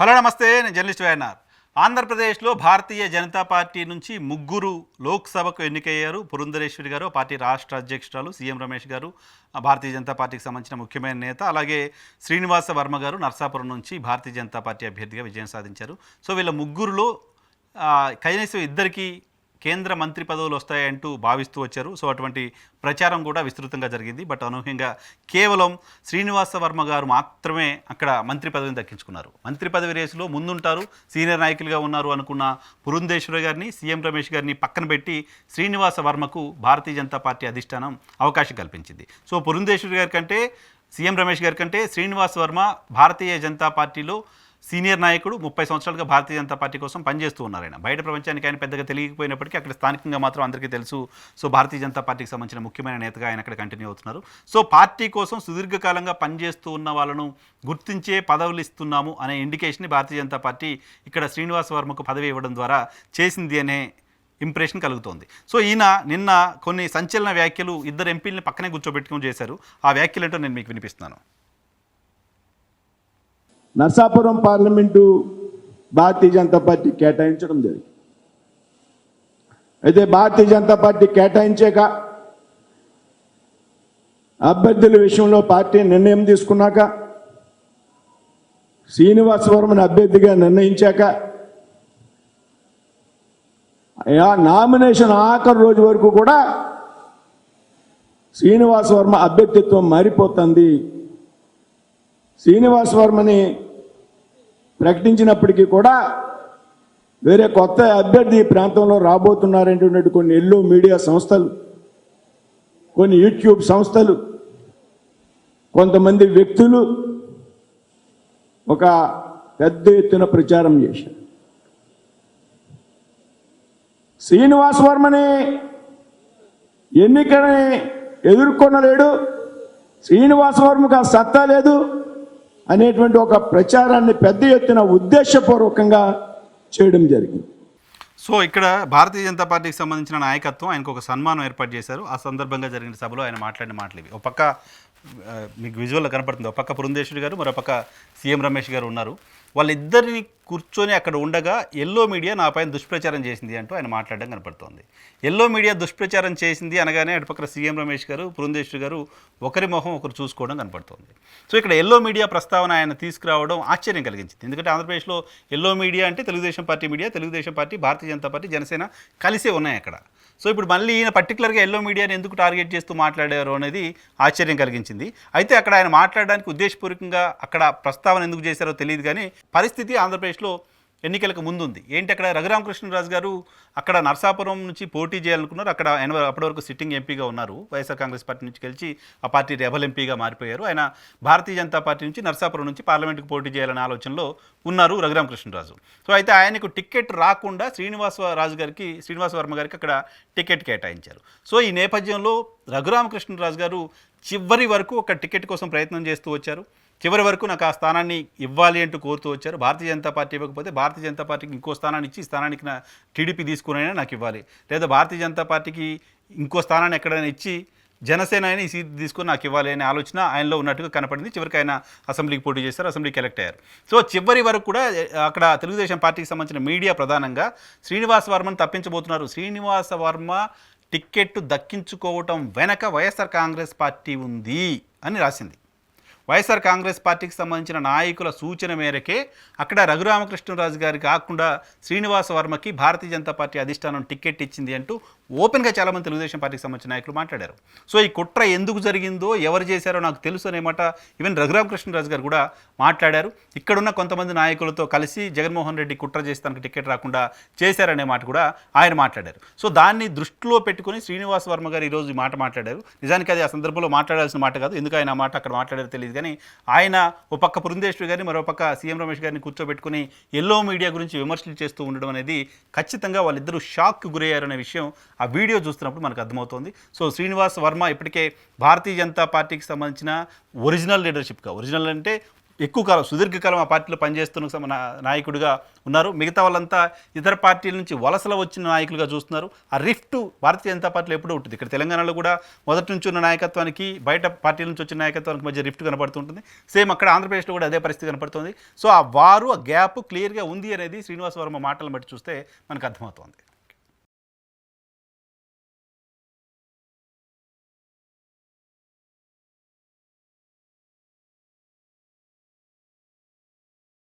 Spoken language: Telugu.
హలో నమస్తే నేను జర్నలిస్ట్ వైఎన్ఆర్. ఆంధ్రప్రదేశ్లో భారతీయ జనతా పార్టీ నుంచి ముగ్గురు లోక్సభకు ఎన్నికయ్యారు. పురంధరేశ్వరి గారు పార్టీ రాష్ట్ర అధ్యక్షురాలు సీఎం రమేష్ గారు భారతీయ జనతా పార్టీకి సంబంధించిన ముఖ్యమైన నేత అలాగే శ్రీనివాస వర్మ గారు నర్సాపురం నుంచి భారతీయ జనతా పార్టీ అభ్యర్థిగా విజయం సాధించారు. సో వీళ్ళ ముగ్గురులో కనీసం ఇద్దరికి కేంద్ర మంత్రి పదవులు వస్తాయంటూ భావిస్తూ వచ్చారు. సో అటువంటి ప్రచారం కూడా విస్తృతంగా జరిగింది. బట్ అనూహ్యంగా కేవలం శ్రీనివాస వర్మ గారు మాత్రమే అక్కడ మంత్రి పదవిని దక్కించుకున్నారు. మంత్రి పదవి రేసులో ముందుంటారు. సీనియర్ నాయకులుగా ఉన్నారు అనుకున్న పురుందేశ్వర గారిని సీఎం రమేష్ గారిని పక్కన పెట్టి శ్రీనివాస వర్మకు భారతీయ జనతా పార్టీ అధిష్టానం అవకాశం కల్పించింది. సో పురుందేశ్వరి గారి కంటే సీఎం రమేష్ గారి కంటే శ్రీనివాస్ వర్మ భారతీయ జనతా పార్టీలో సీనియర్ నాయకుడు ముప్పై సంవత్సరాలుగా భారతీయ జనతా పార్టీ కోసం పనిచేస్తూ ఉన్నారు ఆయన. బయట ప్రపంచానికి ఆయన పెద్దగా తెలియకపోయినప్పటికీ అక్కడ స్థానికంగా మాత్రం అందరికీ తెలుసు. సో భారతీయ జనతా పార్టీకి సంబంధించిన ముఖ్యమైన నేతగా ఆయన అక్కడ కంటిన్యూ అవుతున్నారు. సో పార్టీ కోసం సుదీర్ఘకాలంగా పనిచేస్తూ ఉన్న వాళ్ళను గుర్తించే పదవులు ఇస్తున్నాము అనే ఇండికేషన్ భారతీయ జనతా పార్టీ ఇక్కడ శ్రీనివాస వర్మకు పదవి ఇవ్వడం ద్వారా చేసింది అనే ఇంప్రెషన్ కలుగుతోంది. సో ఈయన నిన్న కొన్ని సంచలన వ్యాఖ్యలు ఇద్దరు ఎంపీలని పక్కనే కూర్చోబెట్టుకుని చేశారు. ఆ వ్యాఖ్యలు ఏంటో నేను మీకు వినిపిస్తున్నాను. నర్సాపురం పార్లమెంటు భారతీయ జనతా పార్టీ కేటాయించడం జరిగింది. అయితే భారతీయ జనతా పార్టీ కేటాయించాక అభ్యర్థుల విషయంలో పార్టీ నిర్ణయం తీసుకున్నాక శ్రీనివాస వర్మని అభ్యర్థిగా నిర్ణయించాక ఆ నామినేషన్ ఆఖరి రోజు వరకు కూడా శ్రీనివాసవర్మ అభ్యర్థిత్వం మారిపోతుంది. శ్రీనివాసవర్మని ప్రకటించినప్పటికీ కూడా వేరే కొత్త అభ్యర్థి ఈ ప్రాంతంలో రాబోతున్నారనేటువంటి కొన్ని ఎల్లో మీడియా సంస్థలు కొన్ని యూట్యూబ్ సంస్థలు కొంతమంది వ్యక్తులు ఒక పెద్ద ఎత్తున ప్రచారం చేశారు. శ్రీనివాస్ వర్మని ఎన్నికని ఎదుర్కొనలేడు. శ్రీనివాస వర్మకు ఆ సత్తా లేదు. అనేటువంటి ఒక ప్రచారాన్ని పెద్ద ఎత్తున ఉద్దేశపూర్వకంగా చేయడం జరిగింది. సో ఇక్కడ భారతీయ జనతా పార్టీకి సంబంధించిన నాయకత్వం ఆయనకు ఒక సన్మానం ఏర్పాటు చేశారు. ఆ సందర్భంగా జరిగిన సభలో ఆయన మాట్లాడిన మాటలు ఇవి. ఒక పక్క మీకు విజువల్లో కనపడుతుంది. ఒక పక్క పురంధేశ్వరి గారు మరో పక్క సీఎం రమేష్ గారు ఉన్నారు. వాళ్ళిద్దరిని కూర్చొని అక్కడ ఉండగా ఎల్లో మీడియా నా పైన దుష్ప్రచారం చేసింది అంటూ ఆయన మాట్లాడడం కనపడుతోంది. ఎల్లో మీడియా దుష్ప్రచారం చేసింది అనగానే అటుపక్క సీఎం రమేష్ గారు పురంధేశ్వరి గారు ఒకరి మొహం ఒకరు చూసుకోవడం కనపడుతోంది. సో ఇక్కడ ఎల్లో మీడియా ప్రస్తావన ఆయన తీసుకురావడం ఆశ్చర్యం కలిగించింది. ఎందుకంటే ఆంధ్రప్రదేశ్లో ఎల్లో మీడియా అంటే Telugu Desam party media Telugu Desam party Bharatiya Janata party Janasena కలిసే ఉన్నాయి అక్కడ. సో ఇప్పుడు మళ్ళీ ఈయన పర్టికులర్గా ఎల్లో మీడియాని ఎందుకు టార్గెట్ చేస్తూ మాట్లాడారు అనేది ఆశ్చర్యం కలిగించింది. అయితే అక్కడ ఆయన మాట్లాడడానికి ఉద్దేశపూర్వకంగా అక్కడ ప్రస్తావన ఎందుకు చేశారో తెలియదు కానీ పరిస్థితి ఆంధ్రప్రదేశ్లో ఎన్నికలకు ముందుంది. ఏంటి అక్కడ రఘురామకృష్ణరాజు గారు అక్కడ నర్సాపురం నుంచి పోటీ చేయాలనుకున్నారు. అక్కడ ఆయన అప్పటి వరకు సిట్టింగ్ ఎంపీగా ఉన్నారు. వైఎస్ఆర్ కాంగ్రెస్ పార్టీ నుంచి గెలిచి ఆ పార్టీ రెబల్ ఎంపీగా మారిపోయారు. ఆయన భారతీయ జనతా పార్టీ నుంచి నర్సాపురం నుంచి పార్లమెంట్కి పోటీ చేయాలనే ఆలోచనలో ఉన్నారు రఘురామకృష్ణరాజు. సో అయితే ఆయనకు టికెట్ రాకుండా శ్రీనివాస రాజు గారికి శ్రీనివాస వర్మ గారికి అక్కడ టికెట్ కేటాయించారు. సో ఈ నేపథ్యంలో రఘురామకృష్ణరాజు గారు చివరి వరకు ఒక టికెట్ కోసం ప్రయత్నం చేస్తూ వచ్చారు. చివరి వరకు నాకు ఆ స్థానాన్ని ఇవ్వాలి అంటూ కోరుతూ వచ్చారు. భారతీయ జనతా పార్టీ ఇవ్వకపోతే భారతీయ జనతా పార్టీకి ఇంకో స్థానాన్ని ఇచ్చి స్థానానికి నా టీడీపీ తీసుకునైనా నాకు ఇవ్వాలి. లేదా భారతీయ జనతా పార్టీకి ఇంకో స్థానాన్ని ఎక్కడైనా ఇచ్చి జనసేన అయినా ఈ సీట్ తీసుకుని నాకు ఇవ్వాలి అనే ఆలోచన ఆయనలో ఉన్నట్టుగా కనపడింది. చివరికి ఆయన అసెంబ్లీకి పోటీ చేశారు అసెంబ్లీకి ఎలక్ట్ అయ్యారు. సో చివరి వరకు కూడా అక్కడ తెలుగుదేశం పార్టీకి సంబంధించిన మీడియా ప్రధానంగా శ్రీనివాస వర్మను తప్పించబోతున్నారు. శ్రీనివాస వర్మ టిక్కెట్టు దక్కించుకోవటం వెనక వైఎస్ఆర్ కాంగ్రెస్ పార్టీ ఉంది అని రాసింది. వైఎస్ఆర్ కాంగ్రెస్ పార్టీకి సంబంధించిన నాయకుల సూచన మేరకే అక్కడ రఘురామకృష్ణరాజు గారి కాకుండా శ్రీనివాస వర్మకి భారతీయ జనతా పార్టీ అధిష్టానం టిక్కెట్ ఇచ్చింది అంటూ ఓపెన్గా చాలామంది తెలుగుదేశం పార్టీకి సంబంధించిన నాయకులు మాట్లాడారు. సో ఈ కుట్ర ఎందుకు జరిగిందో ఎవరు చేశారో నాకు తెలుసు అనే మాట ఈవెన్ రఘురామకృష్ణరాజు గారు కూడా మాట్లాడారు. ఇక్కడున్న కొంతమంది నాయకులతో కలిసి జగన్మోహన్ రెడ్డి కుట్ర చేసి తనకు టికెట్ రాకుండా చేశారనే మాట కూడా ఆయన మాట్లాడారు. సో దాన్ని దృష్టిలో పెట్టుకుని శ్రీనివాస్ వర్మ గారు ఈరోజు ఈ మాట మాట్లాడారు. నిజానికి అది ఆ సందర్భంలో మాట్లాడాల్సిన మాట కాదు. ఎందుకు ఆయన ఆ మాట అక్కడ మాట్లాడారో తెలియదు కానీ ఆయన ఒక పక్క పురంధేశ్వరి గారిని మరో పక్క సీఎం రమేష్ గారిని కూర్చోబెట్టుకుని ఎల్లో మీడియా గురించి విమర్శలు చేస్తూ ఉండడం అనేది ఖచ్చితంగా వాళ్ళిద్దరూ షాక్ గురయ్యారనే విషయం ఆ వీడియో చూస్తున్నప్పుడు మనకు అర్థమవుతోంది. సో శ్రీనివాస్ వర్మ ఇప్పటికే భారతీయ జనతా పార్టీకి సంబంధించిన ఒరిజినల్ లీడర్షిప్గా ఒరిజినల్ అంటే ఎక్కువ కాలం సుదీర్ఘకాలం ఆ పార్టీలో పనిచేస్తున్న మన నాయకుడిగా ఉన్నారు. మిగతా వాళ్ళంతా ఇతర పార్టీల నుంచి వలసలో వచ్చిన నాయకులుగా చూస్తున్నారు. ఆ రిఫ్ట్ భారతీయ జనతా పార్టీలో ఎప్పుడూ ఉంటుంది. ఇక్కడ తెలంగాణలో కూడా మొదటి నుంచి ఉన్న నాయకత్వానికి బయట పార్టీల నుంచి వచ్చిన నాయకత్వానికి మధ్య రిఫ్ట్ కనపడుతుంటుంది సేమ్ అక్కడ ఆంధ్రప్రదేశ్లో కూడా అదే పరిస్థితి కనపడుతుంది. సో ఆ వారు ఆ గ్యాప్ క్లియర్గా ఉంది అనేది శ్రీనివాస వర్మ మాటలను బట్టి చూస్తే మనకు అర్థమవుతుంది.